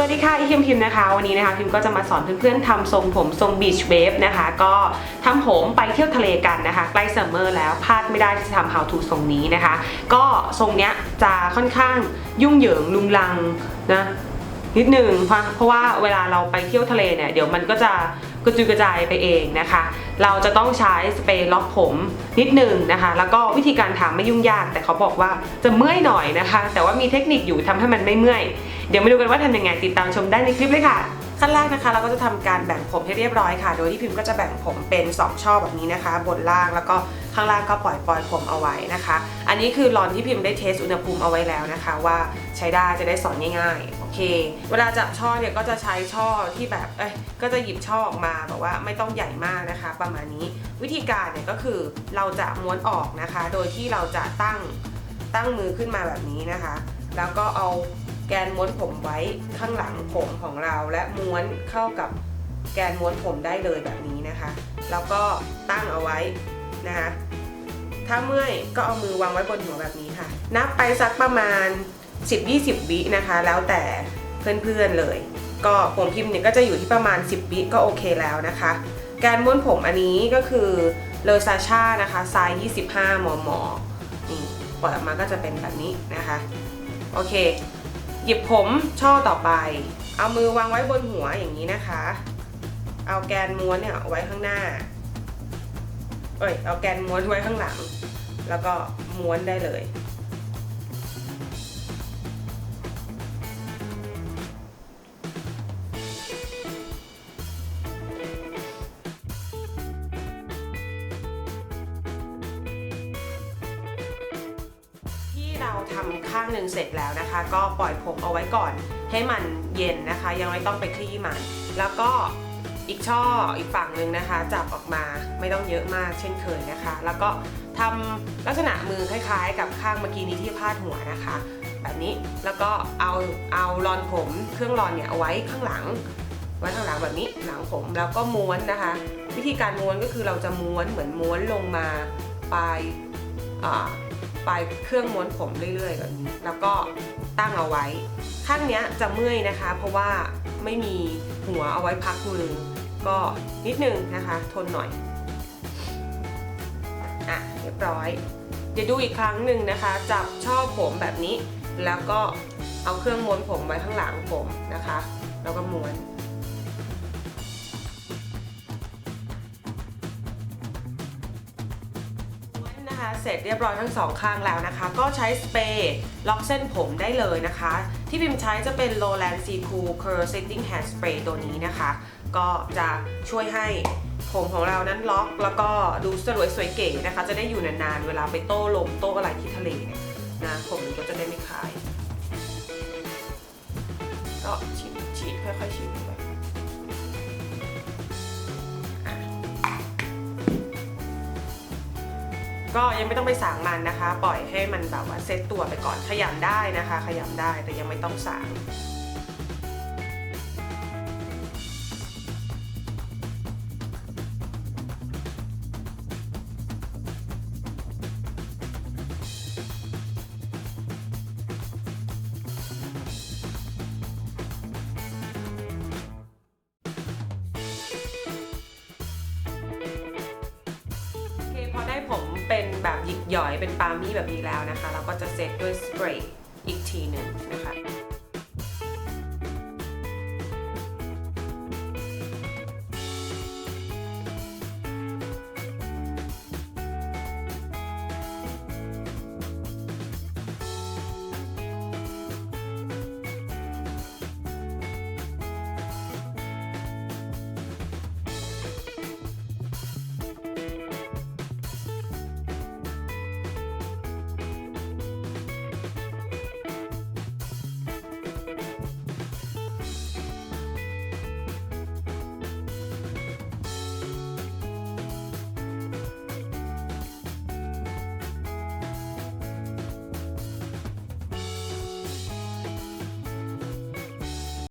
สวัสดีค่ะอีคิมพิมนะคะ วันนี้นะคะพิมก็จะมาสอนเพื่อนๆทำทรงผมทรงบีชเวฟนะคะ ก็ทำผมไปเที่ยวทะเลกันนะคะ ใกล้ซัมเมอร์แล้วพลาดไม่ได้ที่จะทำ how to ทรงนี้นะคะ ก็ทรงเนี้ยจะค่อนข้างยุ่งเหยิงลุงลังนะนิดหนึ่งเพราะเพราะว่าเวลาเราไปเที่ยวทะเลเนี่ยเดี๋ยวมันก็จะ ระจุยกระจายไปเองนะคะ เราจะต้องใช้สเปรย์ล็อกผมนิดหนึ่งนะคะ แล้วก็วิธีการทำไม่ยุ่งยาก แต่เขาบอกว่าจะเมื่อยหน่อยนะคะ แต่ว่ามีเทคนิคอยู่ทำให้มันไม่เมื่อย เดี๋ยวมาดูกันว่าทำยังไงติดตามชมได้ในคลิปเลยค่ะขั้นแรกนะคะเราก็จะทำการแบ่งผมให้เรียบร้อยค่ะ โดยที่พิมพ์ก็จะแบ่งผมเป็น 2 ช่อแบบนี้นะคะ บนล่างแล้วก็ ข้างล่างก็ปล่อยปล่อยผมเอาไว้นะคะ อันนี้คือรอนที่พิมพ์ได้เทสอุณหภูมิเอาไว้แล้วนะคะ ว่าใช้ได้จะได้สอนง่ายๆโอเค เวลาจับช่อเนี่ยก็จะใช้ช่อที่แบบเอ้ยก็จะหยิบช่อออกมาแบบว่าไม่ต้องใหญ่มากนะคะ ประมาณนี้วิธีการเนี่ยก็คือเราจะม้วนออกนะคะ โดยที่เราจะตั้งตั้งมือขึ้นมาแบบนี้นะคะ แล้วก็เอาแกนม้วนผมไว้ข้างหลังผมของเรา และม้วนเข้ากับแกนม้วนผมได้เลยแบบนี้นะคะ แล้วก็ตั้งเอาไว้ นะคะถ้าเมื่อยก็เอามือวางไว้บนหัวแบบนี้ค่ะ นับไปสักประมาณ 10-20 วินะคะ แล้วแต่เพื่อนๆเลย ก็ผมพิมพ์เนี่ยก็จะอยู่ที่ประมาณ 10 วิก็โอเคแล้วนะคะ การม้วนผมอันนี้ก็คือเลอซาชานะคะไซส์25 มม นี่ปล่อยออกมาก็จะเป็นแบบนี้นะคะ โอเค หยิบผมช่อต่อไป เอามือวางไว้บนหัวอย่างนี้นะคะ เอาแกนม้วนเนี่ยไว้ข้างหน้า เอ้ยเอาแกนม้วนไว้ข้างหลัง แล้วก็ม้วนได้เลย ที่เราทำข้างหนึ่งเสร็จแล้วนะคะ ก็ปล่อยผมเอาไว้ก่อนให้มันเย็นนะคะ ยังไม่ต้องไปคลี่มัน แล้วก็อีกช่ออีกฝั่งหนึ่งนะคะ จับออกมา ไม่ต้องเยอะมากเช่นเคยนะคะ แล้วก็ทำลักษณะมือคล้ายๆ กับข้างเมื่อกี้นี้ที่พาดหัวนะคะ แบบนี้แล้วก็เอาเอารอนผมเครื่องรอนเนี่ยเอาไว้ข้างหลัง ไว้ข้างหลังแบบนี้หลังผมแล้วก็ม้วนนะคะ วิธีการม้วนก็คือเราจะม้วนเหมือนม้วนลงมาปลายอ่าปลายเครื่องม้วนผมเรื่อยๆแบบนี้แล้วก็ตั้งเอาไว้ ข้างเนี้ยจะเมื่อยนะคะ เพราะว่าไม่มีหัวเอาไว้พักมือก็นิดนึงนะคะ ทนหน่อย อะเรียบร้อย เดี๋ยวดูอีกครั้งหนึ่งนะคะ จับช่อผมแบบนี้ แล้วก็เอาเครื่องม้วนผมไว้ข้างหลังผมนะคะ แล้วก็ม้วนนะคะเสร็จเรียบร้อยทั้งสองข้างแล้วนะคะ ก็ใช้สเปรย์ล็อกเส้นผมได้เลยนะคะ ที่พิมใช้จะเป็น Lowland Sea Cool Curl Setting Hair Spray ตัวนี้นะคะ ก็จะช่วยให้ ผมของเรานั้นล็อกแล้วก็ดูสวยสวยเก๋นะคะ จะได้อยู่นานๆ เวลาไปโต้ลมโต้อะไรที่ทะเลเนี่ยนะผมก็จะได้ไม่คายก็ฉีดฉีดค่อยๆฉีดไปก็ยังไม่ต้องไปสางมันนะคะ ปล่อยให้มันแบบว่าเซตตัวไปก่อนขยำได้นะคะ ขยำได้แต่ยังไม่ต้องสาง ผมเป็นแบบหยิกหย่อยเป็นปามี่แบบนี้แล้วนะคะ เราก็จะเซตด้วยสเปรย์อีกทีหนึ่งนะคะ